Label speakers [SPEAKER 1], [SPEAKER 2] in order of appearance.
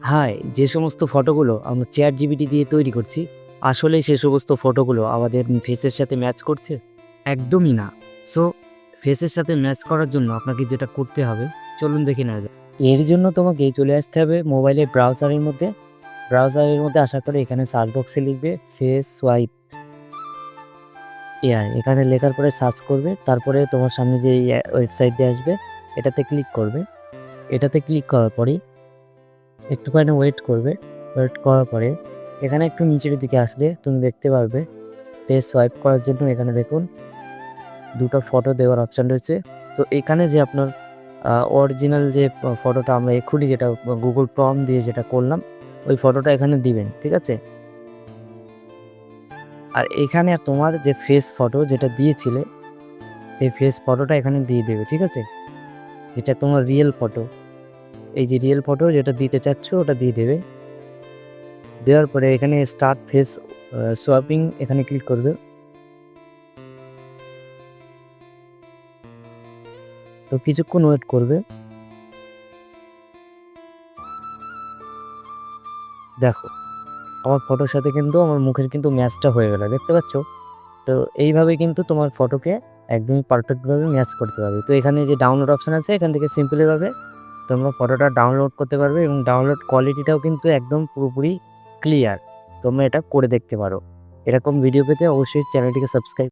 [SPEAKER 1] High যে সমস্ত ফটোগুলো আমরা চেয়ার জিবিটি দিয়ে তৈরি করছি আসলে সে সমস্ত ফটোগুলো আমাদের ফেসের সাথে ম্যাচ করছে? একদমই না। সো, ফেসের সাথে ম্যাচ করার জন্য আপনাকে যেটা করতে হবে, চলুন দেখে নেওয়া যাক। এর জন্য তোমাকে চলে আসতে হবে মোবাইলের ব্রাউজারের মধ্যে। ব্রাউজারের মধ্যে আসার পরে এখানে সার্চ বক্সে লিখবে ফেস সোয়াইপ এআই এখানে লেখার পরে সার্চ করবে, তারপরে তোমার সামনে যে ওয়েবসাইট দিয়ে আসবে, এটাতে ক্লিক করবে। এটাতে ক্লিক করার পরেই একটুখানি ওয়েট করবে ওয়েট করার পরে এখানে একটু নিচের দিকে আসলে তুমি দেখতে পারবে ফেস সোয়াইপ করার জন্য এখানে দেখুন দুটো ফটো দেওয়ার অপশান রয়েছে। তো এখানে যে আপনার অরিজিনাল যে ফটোটা আমরা এক্ষুনি যেটা গুগল ক্রম দিয়ে যেটা করলাম, ওই ফটোটা এখানে দিবেন, ঠিক আছে? আর এখানে তোমার যে ফেস ফটো যেটা দিয়েছিলে, সেই ফেস ফটোটা এখানে দিয়ে দেবে, ঠিক আছে? এটা তোমার রিয়েল ফটো এই যে রিয়েল ফটো যেটা দিতে চাচ্ছ ওটা দিয়ে দেবে। দেওয়ার পরে এখানে স্টার্ট ফেস সোয়াপিং এখানে ক্লিক করবে। তো কিছুক্ষণ ওয়েট করবে। দেখো, আমার ফটোর সাথে কিন্তু আমার মুখের কিন্তু ম্যাচটা হয়ে গেল, দেখতে পাচ্ছ? তো এইভাবে কিন্তু তোমার ফটোকে একদমই পারফেক্টভাবে ম্যাচ করতে পারবে তো এখানে যে ডাউনলোড অপশান আছে, এখান থেকে সিম্পলিভাবে তোমরা ফটোটা ডাউনলোড করতে পারবে এবং ডাউনলোড কোয়ালিটিটাও কিন্তু একদম পুরোপুরি ক্লিয়ার তোমরা এটা করে দেখতে পারো। এরকম ভিডিও পেতে অবশ্যই চ্যানেলটিকে সাবস্ক্রাইব